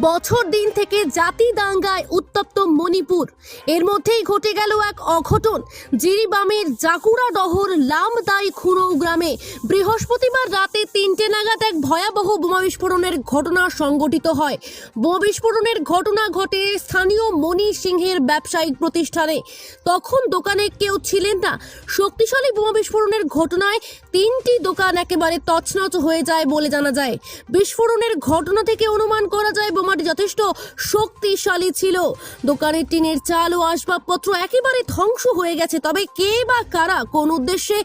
বছর দিন থেকে জাতি দাঙ্গায় উত্তপ্ত মণিপুর। এর মধ্যেই ঘটে গেল এক অঘটন। জিরিবামের জাকুড়া ডহর লামদাই খুঁড়ো গ্রামে বৃহস্পতিবার রাতে তিনটে নাগাদ এক ভয়াবহ বোমা বিস্ফোরণের ঘটনা সংঘটিত হয়। বোমা বিস্ফোরণের ঘটনা ঘটে স্থানীয় মণি সিংহের ব্যবসায়িক প্রতিষ্ঠানে। তখন দোকানে কেউ ছিলেন না। শক্তিশালী বোমা বিস্ফোরণের ঘটনায় তিনটি দোকান একেবারে তছনছ হয়ে যায় বলে জানা যায়। বিস্ফোরণের ঘটনা থেকে অনুমান করা যায় বোমাটি যথেষ্ট শক্তিশালী ছিল। দোকানের টিনের চাল ও আসবাবপত্র একেবারে ধ্বংস হয়ে গেছে। তবে কে বা কারা কোন উদ্দেশ্যে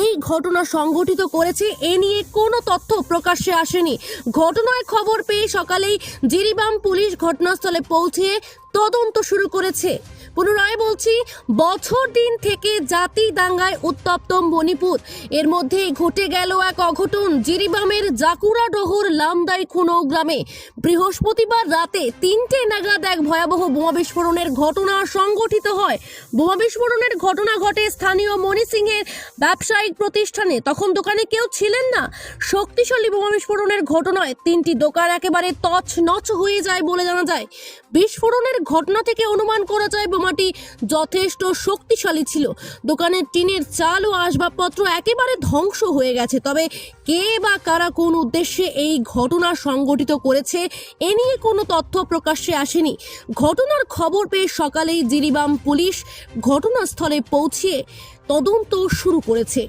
এই ঘটনা সংঘটিত করেছে, এ নিয়ে কোনো তথ্য প্রকাশ্যে আসেনি। ঘটনায় খবর পেয়ে সকালেই জিরিবাম পুলিশ ঘটনাস্থলে পৌঁছে তদন্ত শুরু করেছে। পুনরায় বলছি, বছর দিন থেকে জাতি দাঙ্গায় উত্তপ্ত মণিপুর। এর মধ্যে ঘটে গেল এক অঘটন, জিরিবামের জাকুড়া ডহর লামদাই খুনো গ্রামে। বৃহস্পতিবার রাতে তিনটে নাগাদ এক ভয়াবহ বোমা বিস্ফোরণের ঘটনা সংঘটিত হয়। বোমা বিস্ফোরণের ঘটনা ঘটে স্থানীয় মণি সিংহের ব্যবসায়িক প্রতিষ্ঠানে। তখন দোকানে কেউ ছিলেন না। শক্তিশালী বোমা বিস্ফোরণের ঘটনায় তিনটি দোকান একেবারে তছ নচ হয়ে যায় বলে জানা যায়। বিস্ফোরণের ঘটনা থেকে অনুমান করা যায় বোমাটি যথেষ্ট শক্তিশালী ছিল। দোকানের টিনের চাল ও আসবাবপত্র একেবারে ধ্বংস হয়ে গেছে। তবে কে বা কারা কোন উদ্দেশ্যে এই ঘটনা সংগঠিত করেছে, এ নিয়ে কোনো তথ্য প্রকাশ্যে আসেনি। ঘটনার খবর পেয়ে সকালেই জিরিবাম পুলিশ ঘটনাস্থলে পৌঁছিয়ে তদন্ত শুরু করেছে।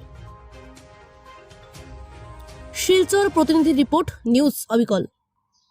শিলচর প্রতিনিধি রিপোর্ট, নিউজ অবিকল।